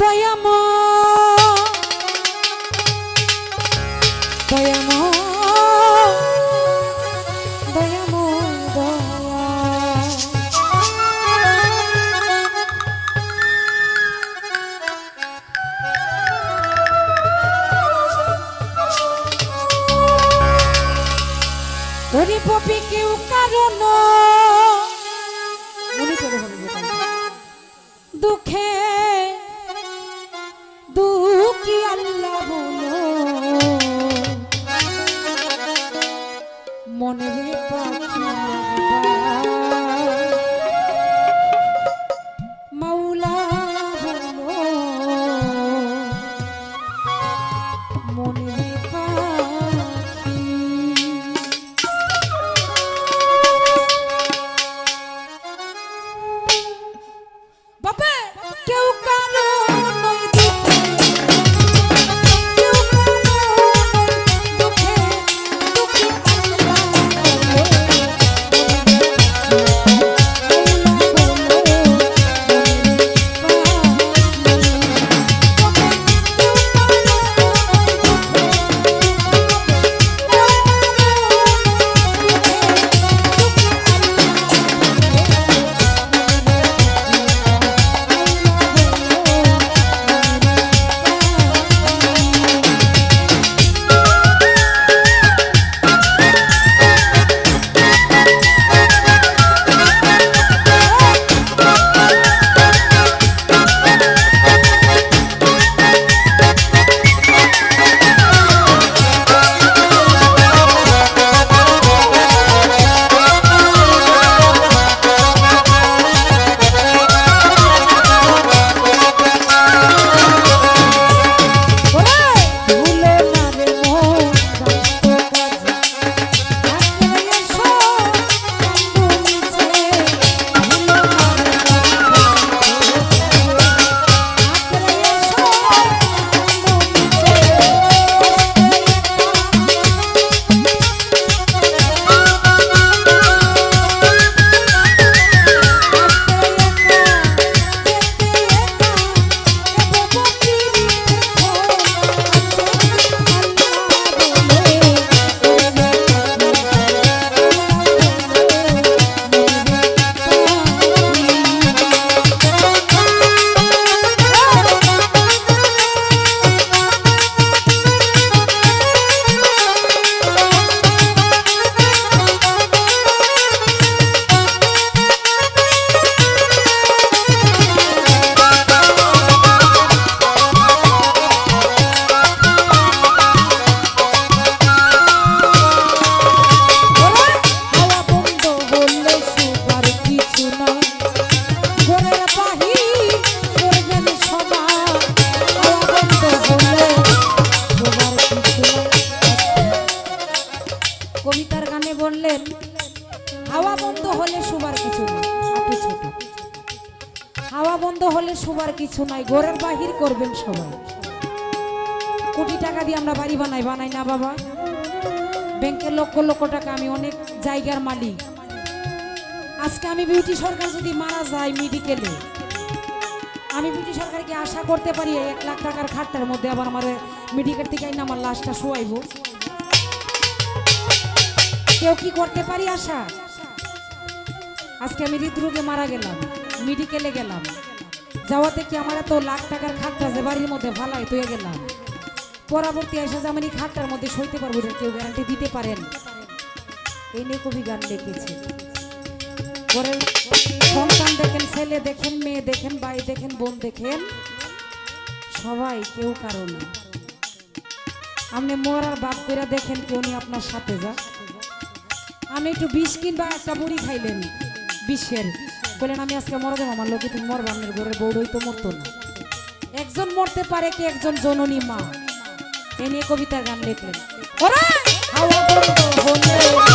দয়াম দয়াম দয়াম ওরে পপি কেউ কারণ মনে করে দুঃখী কিছু নাই ঘরের বাহির করবেন সবাই। কোটি টাকা দিয়ে আমরা বাড়ি বানাই বানাই না বাবা। ব্যাংকের লক্ষ লক্ষ টাকা আমি অনেক জায়গার মালিক। আজকে আমি বিউটি সরকার যদি মারা যায় মেডিকেলে, আমি বিউটি সরকারকে আশা করতে পারি এক লাখ টাকার খাটটার মধ্যে আবার আমার মেডিকেল থেকে আইনা আমার লাশটা শোয়াইব। কেউ কি করতে পারি আশা? আজকে আমি হৃদরোগে মারা গেলাম, মেডিকেলে গেলাম। যাওয়াতে কি আমার এত লাখ টাকার খাটটা যে বাড়ির মধ্যে ভালাই তুই গেলাম পরবর্তী এসে যে আমি এই খাটটার মধ্যে সইতে পারব এটা কেউ গ্যারান্টি দিতে পারেন? এই নিয়ে কবি গান লিখেছি। ঘরের সন্তান দেখেন, ছেলে দেখেন, মেয়ে দেখেন, ভাই দেখেন, বোন দেখেন, সবাই কেউ কারও না। আপনি মরার বাপ করে দেখেন কেউ নি আপনার সাথে, যা। আমি একটু বিষ কিনবা একটা বুড়ি খাইলেন, বিষের। বললেন আমি আজকে মরে যাব, আমার লোকে তুমি মরবে আমার ঘরের বৌড়ই তো মরতো না। একজন মরতে পারে কি একজন জননী মা? এ নিয়ে কবিতার গান লিখলেন। ওরা! হাওয়া বন্ধ